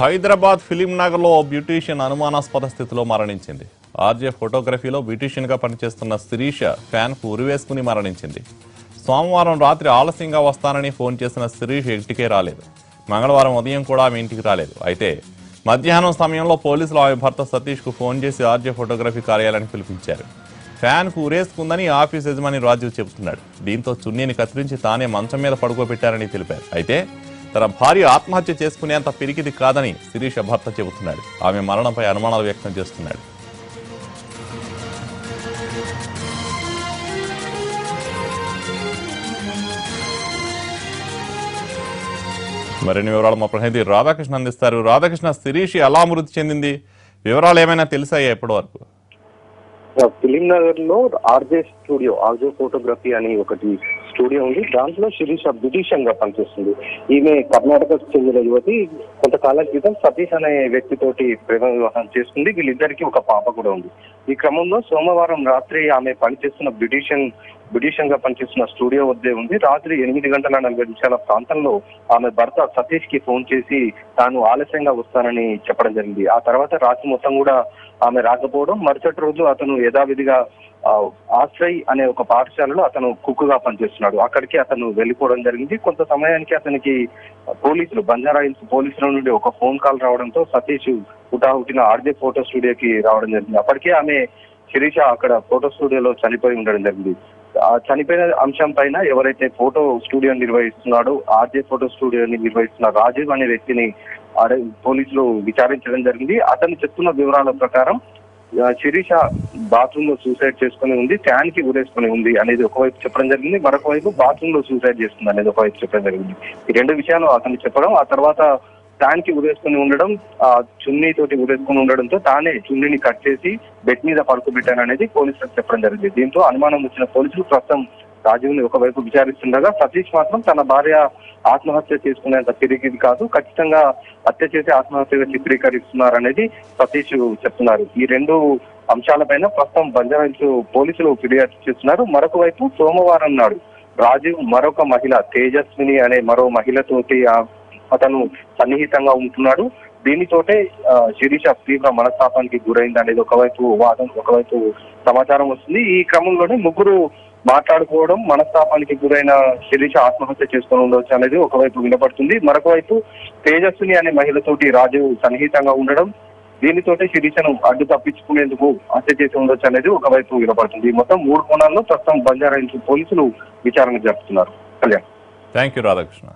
Hyderabad film నగర్లో ఓ beautician అనుమానాస్పద స్థితిలో మరణించింది. ఆర్జే ఫోటోగ్రఫీలో బ్యూటీషియన్గా పనిచేస్తున్న శిరీష ఫ్యాన్కు ఉరివేసుకుని మరణించింది. సోమవారం రాత్రి ఆలస్యంగా వస్తానని ఫోన్ చేసిన శిరీష్ ఇంటికే రాలేదు. మంగళవారం ఉదయం కూడా ఆమె ఇంటికి రాలేదు. అయితే మధ్యాహ్నం సమయంలో పోలీసులు ఆమె భర్త సతీష్కు ఫోన్ చేసి ఆర్జే ఫోటోగ్రఫీ కార్యాలయానికి పిలిపించారు. ఫ్యాన్కు ఉరేసుకుందని ఆఫీస్ యజమాని రాజీవ్ చెబుతున్నాడు. దీంతో చున్నీని కత్తిరించి తానే మంచం మీద పడుకోబెట్టారని తెలిపారు. అయితే తన భార్య ఆత్మహత్య చేసుకునేంత పిరికిది కాదని శిరీష భర్త చెబుతున్నాడు. ఆమె మరణంపై అనుమానాలు వ్యక్తం చేస్తున్నాడు. మరిన్ని వివరాలు మా ప్రతినిధి రాధాకృష్ణ అందిస్తారు. రాధాకృష్ణ శిరీష్ ఎలా మృతి చెందింది? వివరాలు ఏమైనా తెలిసాయా ఇప్పటి వరకు? ఫిలిం నగర్లో ఆర్జే స్టూడియో ఆర్జే ఫోటోగ్రఫీ అని ఒకటి స్టూడియో ఉంది. దాంట్లో శిరీష బ్యూటిషియన్గా పనిచేస్తుంది. ఈమె కర్ణాటకకు చెందిన యువతి కొంతకాలం క్రితం సతీష్ అనే వ్యక్తితోటి ప్రేమ వివాహం చేస్తుంది. వీళ్ళిద్దరికి ఒక పాప కూడా ఉంది. ఈ క్రమంలో సోమవారం రాత్రి ఆమె పనిచేస్తున్న బ్యూటిషియన్ బ్యూటిషియన్గా పనిచేస్తున్న స్టూడియో వద్దే ఉంది. రాత్రి ఎనిమిది గంటల నలభై నిమిషాల ప్రాంతంలో ఆమె భర్త సతీష్కి ఫోన్ చేసి తాను ఆలస్యంగా వస్తానని చెప్పడం జరిగింది. ఆ తర్వాత రాత్రి మొత్తం కూడా ఆమె రాకపోవడం మరుసటి రోజు అతను యథావిధిగా ఆశ్రయ్ అనే ఒక పాఠశాలలో అతను కుక్కుగా పనిచేస్తున్నాడు. అక్కడికి అతను వెళ్ళిపోవడం జరిగింది. కొంత సమయానికి అతనికి పోలీసులు బంజారాయిల్స్ పోలీసుల నుండి ఒక ఫోన్ కాల్ రావడంతో సతీష్ హుటాహుటిన ఆర్జే ఫోటో స్టూడియోకి రావడం జరిగింది. అప్పటికే ఆమె శిరీష అక్కడ ఫోటో స్టూడియోలో చనిపోయి ఉండడం జరిగింది. చనిపోయిన అంశం పైన ఎవరైతే ఫోటో స్టూడియో నిర్వహిస్తున్నాడో ఆర్జే ఫోటో స్టూడియోని నిర్వహిస్తున్న రాజీవ్ అనే వ్యక్తిని పోలీసులు విచారించడం జరిగింది. అతను చెప్తున్న వివరాల ప్రకారం శిరీష బాత్రూమ్లో సూసైడ్ చేసుకుని ఉంది ఫ్యాన్కి ఉరేసుకుని ఉంది అనేది ఒకవైపు చెప్పడం జరిగింది మరొక వైపు బాత్రూమ్లో సూసైడ్ చేస్తుంది అనేది ఒకవైపు చెప్పడం జరిగింది. ఈ రెండు విషయాలు అతను చెప్పడం ఆ తర్వాత ఫ్యాన్కి ఉరేసుకుని ఉండడం ఆ చున్నీ తోటి ఉరేసుకుని ఉండడంతో తానే చున్నీని కట్ చేసి బెడ్ మీద పడుకోబెట్టాను అనేది పోలీసులకు చెప్పడం జరిగింది. దీంతో అనుమానం వచ్చిన పోలీసులు ప్రస్తుతం రాజీవ్ని ఒకవైపు విచారిస్తుండగా సతీష్ మాత్రం తన భార్య ఆత్మహత్య చేసుకునేంత తిరిగిది కాదు ఖచ్చితంగా హత్య చేసి ఆత్మహత్యగా చిత్రీకరిస్తున్నారనేది సతీష్ చెప్తున్నారు. ఈ రెండు అంశాలపైన ప్రస్తుతం బంజారాహిల్స్ పోలీసులు ఫిర్యాదు చేస్తున్నారు. మరొక వైపు సోమవారం నాడు రాజీవ్ మరొక మహిళ తేజస్విని అనే మరో మహిళతోటి అతను సన్నిహితంగా ఉంటున్నాడు. దీనితోటే శిరీష తీవ్ర మనస్తాపానికి గురైంది అనేది ఒకవైపు వాదం ఒకవైపు సమాచారం వస్తుంది. ఈ క్రమంలోనే ముగ్గురు మాట్లాడుకోవడం మనస్తాపానికి గురైన శిరీష ఆత్మహత్య చేసుకుని ఉండవచ్చు అనేది ఒకవైపు వినపడుతుంది. మరొక వైపు తేజస్విని అనే మహిళతోటి రాజు సన్నిహితంగా ఉండడం దీనితోటే శిరీషను అడ్డు తప్పించుకునేందుకు హత్య చేసి ఉండొచ్చు అనేది ఒకవైపు వినపడుతుంది. మొత్తం మూడు కోణాల్లో ప్రస్తుతం బంజారా పోలీసులు విచారణ జరుపుతున్నారు. కళ్యాణ్. Thank you Radhakrishna